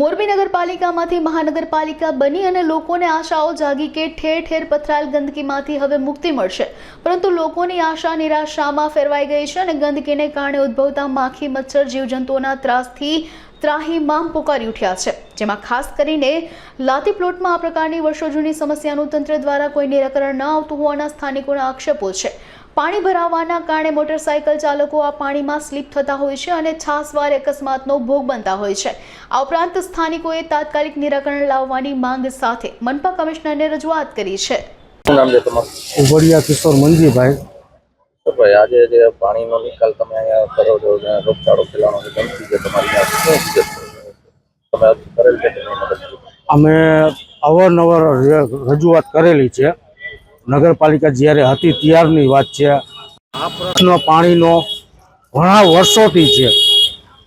મોરબી નગરપાલિકામાંથી મહાનગરપાલિકા બની અને લોકોને આશાઓ જાગી કે ઠેર ઠેર પથરાયેલ ગંદકીમાંથી હવે મુક્તિ મળશે. પરંતુ લોકોની આશા નિરાશામાં ફેરવાઈ ગઈ છે અને ગંદકીને કારણે ઉદ્ભવતા માખી, મચ્છર, જીવજંતુઓના ત્રાસથી ત્રાહીમામ પુકારી ઉઠ્યા છે. જેમાં ખાસ કરીને લાતી પ્લોટમાં આ પ્રકારની વર્ષો જૂની સમસ્યાનું તંત્ર દ્વારા કોઈ નિરાકરણ ન આવતું હોવાના સ્થાનિકોના આક્ષેપો છે. પાણી ભરાવાના કારણે મોટરસાયકલ ચાલકો આ પાણીમાં સ્લીપ થતા હોય છે અને છાસવાર અકસ્માતનો ભોગ બનતા હોય છે. આ ઉપરાંત સ્થાનિકોએ તાત્કાલિક નિરાકરણ લાવવાની માંગ સાથે મનપા કમિશનરને રજૂઆત કરી છે. કિશોર મંજીભાઈ. ભાઈ આજે જે પાણીનો નિકાલ તમે અહીંયા કરો છો રોગચાળો ફેલાવાનો ગમતી છે તમારી? તમે કરેલ છે? અમે અવારનવાર રજૂઆત કરેલી છે. નગરપાલિકા જ્યારે હતી ત્યારની વાત છે. આ પ્રશ્ન પાણીનો ઘણા વર્ષોથી છે.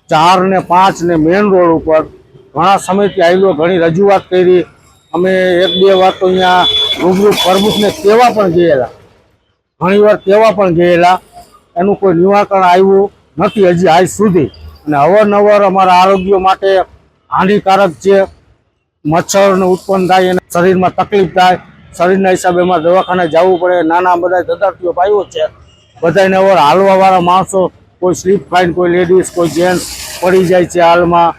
ચાર ને પાંચ ને મેઇન રોડ ઉપર ઘણા સમયથી આવેલો ઘણી રજૂઆત કરી. અમે એક બે વાર તો અહીંયા રૂબરૂ પ્રમુખને કહેવા પણ ગયેલા. ઘણી વાર કહેવા પણ ગયેલા. એનું કોઈ નિવારણ આવ્યું નથી હજી આજ સુધી. અને અવારનવાર અમારા આરોગ્ય માટે હાનિકારક છે. મચ્છરને ઉત્પન્ન થાય અને શરીરમાં તકલીફ થાય. શરીરના હિસાબે એમાં દવાખાને જવું પડે, નાના બધા દદાર્થીઓ ભાઈઓ છે. બધાને હવે હાલવાવાળા માણસો, કોઈ સ્લીપ ખાઈને કોઈ લેડીઝ, કોઈ જેન્ટ્સ પડી જાય છે હાલમાં.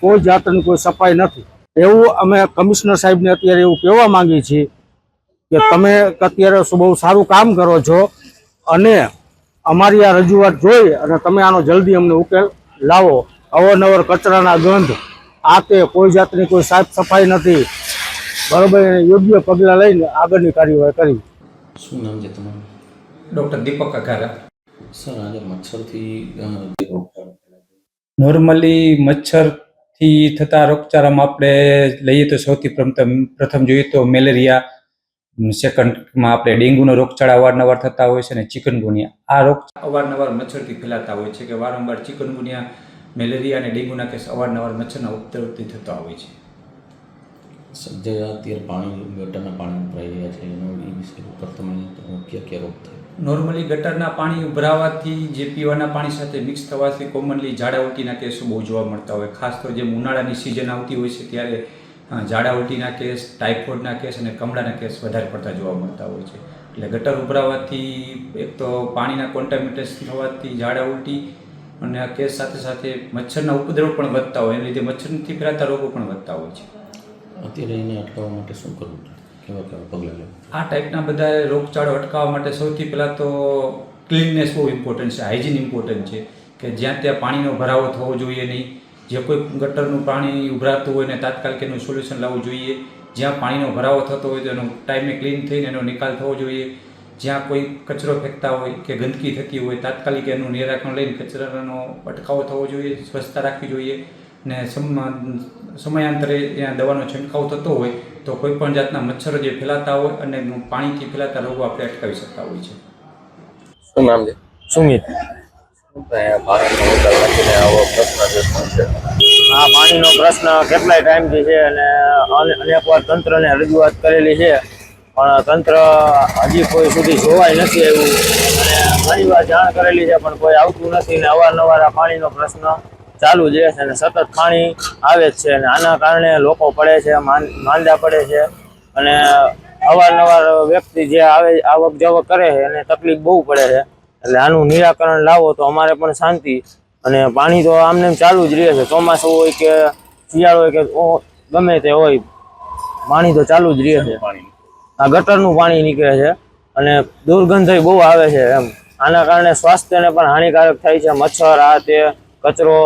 કોઈ જાતની કોઈ સફાઈ નથી. એવું અમે કમિશનર સાહેબને અત્યારે એવું કહેવા માંગીએ છીએ કે તમે અત્યારે બહુ સારું કામ કરો છો અને અમારી આ રજૂઆત જોઈ અને તમે આનો જલ્દી અમને ઉકેલ લાવો. અવરનવર કચરાના ગંધ, આ તે કોઈ જાતની કોઈ સાફ સફાઈ નથી. બરોબર યોગ્ય પગલાં લઈને આગળની કાર્યવાહી કરી. શું નામ છે તમારું? ડૉક્ટર દીપક અઘારા. સર આજે મચ્છરથી. નોર્મલી મચ્છરથી થતા રોગચાળામાં આપણે લઈએ તો સૌથી પ્રથમ પ્રથમ જોઈએ તો મેલેરિયા સેકન્ડમાં આપણે ડેન્ગ્યુનો રોગચાળા અવારનવાર થતા હોય છે અને ચિકનગુનિયા. આ રોગ અવારનવાર મચ્છરથી ફેલાતા હોય છે કે વારંવાર ચિકનગુનિયા મેલેરિયા અને ડેન્ગ્યુના કેસ અવારનવાર મચ્છરના ઉપદ્રવથી થતા હોય છે. જે અત્યારે પાણી, ગટરના પાણી ઉભરાઈ રહ્યા છે. એનો એ વિષય ઉપર તમે કયા કયા રોગ થાય? નોર્મલી ગટરના પાણી ઉભરાવાથી જે પીવાના પાણી સાથે મિક્સ થવાથી કોમનલી ઝાડા ઉલટીના કેસો બહુ જોવા મળતા હોય. ખાસ તો જેમ ઉનાળાની સિઝન આવતી હોય છે ત્યારે ઝાડા ઉલટીના કેસ ટાઇફોઇડના કેસ અને કમળાના કેસ વધારે પડતા જોવા મળતા હોય છે. એટલે ગટર ઉભરાવાથી એક તો પાણીના કોન્ટામિનેશન થવાથી ઝાડા ઉલટી અને આ કેસ સાથે સાથે મચ્છરના ઉપદ્રવ પણ વધતા હોય. એને લીધે મચ્છરથી ફેલાતા રોગો પણ વધતા હોય છે. અત્યારે એને અટકાવવા માટે શું કરવું કેવા કેવા પગલાં લેવા આ ટાઈપના બધા રોગચાળો અટકાવવા માટે સૌથી પહેલાં તો ક્લીનનેસ બહુ ઇમ્પોર્ટન્ટ છે હાઇજીન ઇમ્પોર્ટન્ટ છે કે જ્યાં ત્યાં પાણીનો ભરાવો થવો જોઈએ નહીં. જે કોઈ ગટરનું પાણી ઉભરાતું હોય ને તાત્કાલિક એનું સોલ્યુશન લાવવું જોઈએ. જ્યાં પાણીનો ભરાવો થતો હોય તો એનો ટાઈમે ક્લીન થઈને એનો નિકાલ થવો જોઈએ. જ્યાં કોઈ કચરો ફેંકતા હોય કે ગંદકી થતી હોય, તાત્કાલિક એનું નિરાકરણ લઈને કચરાનો અટકાવો થવો જોઈએ, સ્વચ્છતા રાખવી જોઈએ. ને સમ- સમયાંતરે ત્યાં દવાનો છંટકાવ થતો હોય તો કોઈ પણ જાતના મચ્છરો જે ફેલાતા હોય અને પાણીથી ફેલાતા રોગો આપણે અટકાવી શકતા હોય છે. શું નામ છે? સુમિત શું આ પાણીનો પ્રશ્ન છે આ પાણીનો પ્રશ્ન કેટલાય ટાઈમથી છે અને અને- વાર તંત્રને રજૂઆત કરેલી છે પણ તંત્ર હજી કોઈ સુધી જોવાય નથી આવ્યું અને ઘણી વાર જાણ કરેલી છે પણ કોઈ આવતું નથી ને અવારનવાર આ પાણીનો પ્રશ્ન ચાલુ જ રહે છે અને સતત પાણી આવે જ છે અને આના કારણે લોકો પડે છે માંદા પડે છે અને અવારનવાર વ્યક્તિ જે આવે આવક જાવક કરે છે એને તકલીફ બહુ પડે છે. એટલે આનું નિરાકરણ લાવો તો અમારે પણ શાંતિ અને પાણી તો આમને ચાલુ જ રહે છે. ચોમાસું હોય કે શિયાળો હોય કે ગમે તે હોય પાણી તો ચાલુ જ રહે છે. આ ગટરનું પાણી નીકળે છે અને દુર્ગંધ બહુ આવે છે એમ. આના કારણે સ્વાસ્થ્યને પણ હાનિકારક થાય છે. મચ્છર આ તે કચરો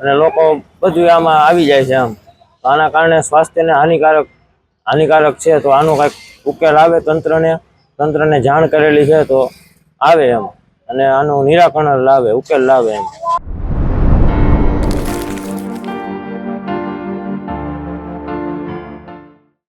અને લોકો બધું આમાં આવી જાય છે એમ આના કારણે સ્વાસ્થ્યને હાનિકારક હાનિકારક છે, તો આનો કાંઈક ઉકેલ આવે તંત્રને તંત્રને જાણ કરેલી છે તો આવે એમ. અને આનું નિરાકરણ લાવે, ઉકેલ લાવે એમ.